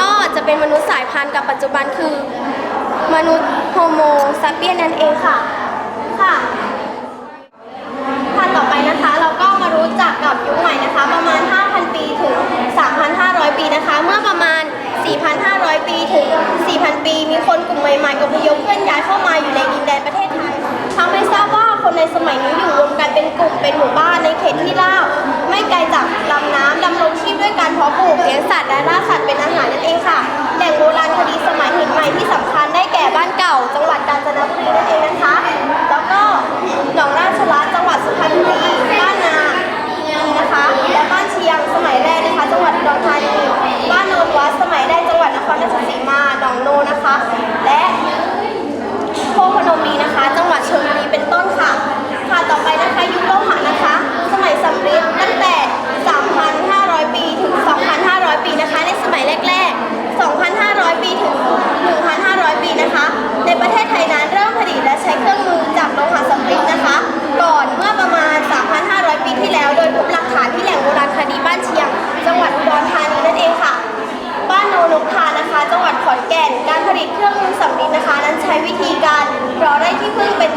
ก็จะเป็นมนุษย์สายพันกับปัจจุบันคือ มนุษย์โฮโมซาเปียนนั่นเองค่ะ ค่ะค่ะต่อไปนะคะ เราก็มารู้จักกับยุคใหม่นะคะ ประมาณ 5,000 ปีถึง 3,500 ปีนะคะ เมื่อประมาณ 4,500 ปีถึง 4,000 ปี มีคนกลุ่มใหม่ๆอพยพเคลื่อนย้ายเข้ามาอยู่ในดินแดนประเทศไทยทำให้ทราบว่าคนในสมัยนี้อยู่รวมกันเป็นกลุ่มเป็นหมู่บ้านในเขตที่ราบไม่ไกลจาก ด้วยการเพาะปลูกเลี้ยงสัตว์และล่าสัตว์เป็นอาหารนั่นเองค่ะ แหล่งโบราณคดีสมัยหินใหม่ที่สำคัญได้แก่บ้านเก่า จังหวัดกาญจนบุรีนั่นเองนะคะ แล้วก็หนองราชลัดจังหวัดสุพรรณบุรีบ้านนาดีนะคะ และบ้านเชียงสมัยแรกนะคะ จังหวัดอุดรธานีบ้านโนนวัดสมัยแรกจังหวัดนครราชสีมาหนองโนนะคะ และโคกพนมรีนะคะ จังหวัดชลบุรีเป็นต้นค่ะ ค่ะต่อไปนะคะยุคโลหะนะคะ สมัยสำริดตั้งแต่ 3,500 ปีถึง 2,500 ปีนะคะ ในสมัยแรก ๆ 2,500 ปีถึง 1,500 ปีนะคะ ในประเทศไทยนั้นเริ่ม ผลิตและใช้เครื่องมือจากโลหะสำริดนะคะ ก่อนเมื่อประมาณ 3,500 ปีที่แล้ว โดยพบหลักฐานที่แหล่งโบราณคดีบ้านเชียง จังหวัดอุดรธานีนั่นเองค่ะ บ้านโนนกทานะคะ จังหวัดขอนแก่น การผลิตเครื่องมือสำริดนะคะ นั้นใช้วิธีการรอได้ที่พึ่งเป็น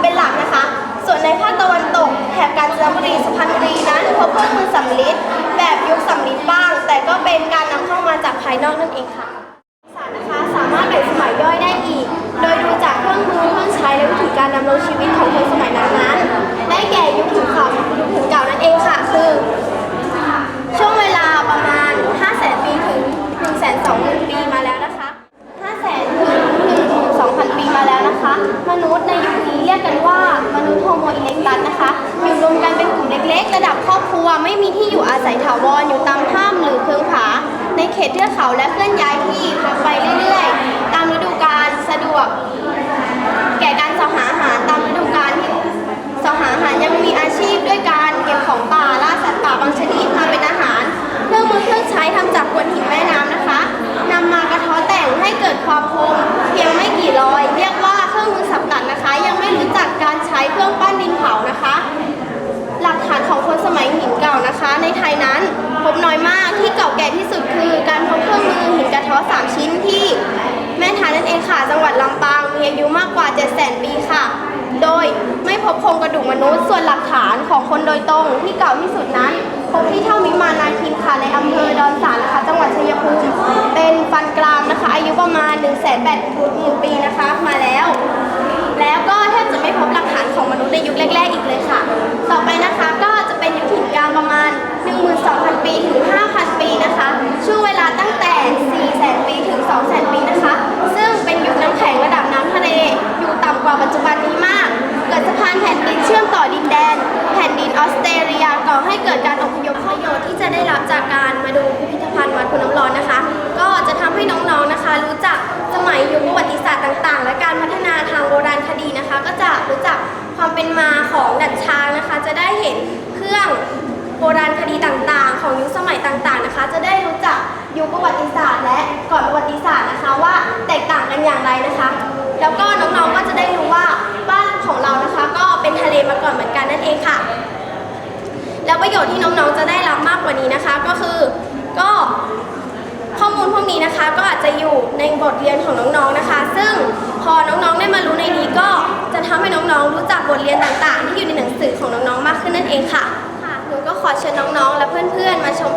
เป็นหลักนะคะ ส่วนในภาคตะวันตกแถบกาญจนบุรีสุพรรณบุรีนั้นพบเครื่องมือสำริดแบบยุคสำริดบ้าง แต่ก็เป็นการนำเข้ามาจากภายนอกนั่นเองค่ะ มนุษย์ในยุคนี้เรียกกันว่ามนุษย์โฮโมอิเล็กตัสนะคะ อยู่รวมกันเป็นกลุ่มเล็ก ๆ ระดับครอบครัวไม่มีที่อยู่อาศัยถาวรอยู่ตามถ้ำหรือเพิงผา ในเขตเทือกเขาและเคลื่อนย้ายที่ไปเรื่อยๆ ตามฤดูกาลสะดวก แก่การเสาหาอาหารตามฤดูกาลที่เสาหาอาหารยังมีอาชีพด้วยการเก็บของป่าล่าสัตว์ป่าบางชนิดมาเป็นอาหารเครื่องมือเครื่องใช้ทำจากกวดหินแม่น้ำนะคะนำมากระท้อแต่งให้เกิดความคมเพียงไม่กี่ร้อยเรียกว่า รื่องมือสับตัดนะคะ ยังไม่รู้จักการใช้เครื่องปั้นดินเผานะคะ หลักฐานของคนสมัยหินเก่านะคะ ในไทยนั้นพบน้อยมากที่เก่าแก่ที่สุดคือการพบเครื่องมือหินกระท้อสามชิ้นที่ แม่ทานั่นเองค่ะจังหวัดลำปางมีอายุมากกว่า 7 0 0 0 0 ปีค่ะ โดยไม่พบโครงกระดูกมนุษย์ส่วนหลักฐานของคนโดยตรงที่เก่าที่สุดนั้นพบที่เท่ามิมานาคินค่ะในอำเภอดอนสานนะคะ จังหวัดชัยภูมิเป็นฟันกรามนะคะ อายุประมาณ 1 8 0 0 0 0 แรกๆอีกเลยค่ะ ต่อไปนะคะก็จะเป็นยุคหินกลางประมาณ 12,000 ปีถึง 5,000 ปีนะคะ ช่วงเวลาตั้งแต่ 400,000 ปีถึง 200,000 ปีนะคะ ซึ่งเป็นยุคน้ำแข็งระดับน้ำทะเล อยู่ต่ำกว่าปัจจุบันนี้มาก เกิดสะพานแผ่นดินเชื่อมต่อดินแดน แผ่นดินออสเตรเลียก่อให้เกิดการอพยพประโยชน์ที่จะได้รับจากการมาดูพิพิธภัณฑ์วัดคุณน้ำร้อนนะคะ ก็จะทำให้น้องๆนะคะ รู้จักสมัยยุคประวัติศาสตร์ต่าง ๆ และการพัฒนาทางโบราณคดีนะคะก็ ความเป็นมาของดัดช้างนะคะ จะได้เห็นเครื่องโบราณคดีต่างๆ ของยุคสมัยต่างๆนะคะ จะได้รู้จักยุคประวัติศาสตร์ และก่อนประวัติศาสตร์นะคะว่าแตกต่างกันอย่างไรนะคะ แล้วก็น้องๆก็จะได้รู้ว่าบ้านของเรานะคะ ก็เป็นทะเลมาก่อนเหมือนกันนั่นเองค่ะ แล้วประโยชน์ที่น้องๆจะได้รับมากกว่านี้นะคะก็คือก็ข้อมูลพวกนี้นะคะก็อาจจะอยู่ในบทเรียนของน้องๆนะคะ ซึ่งพอน้องๆ บทเรียนต่างๆ ที่อยู่ในหนังสือของน้องๆ มากขึ้นนั่นเองค่ะ ค่ะ หนูก็ขอเชิญน้องๆ และเพื่อนๆ มาชม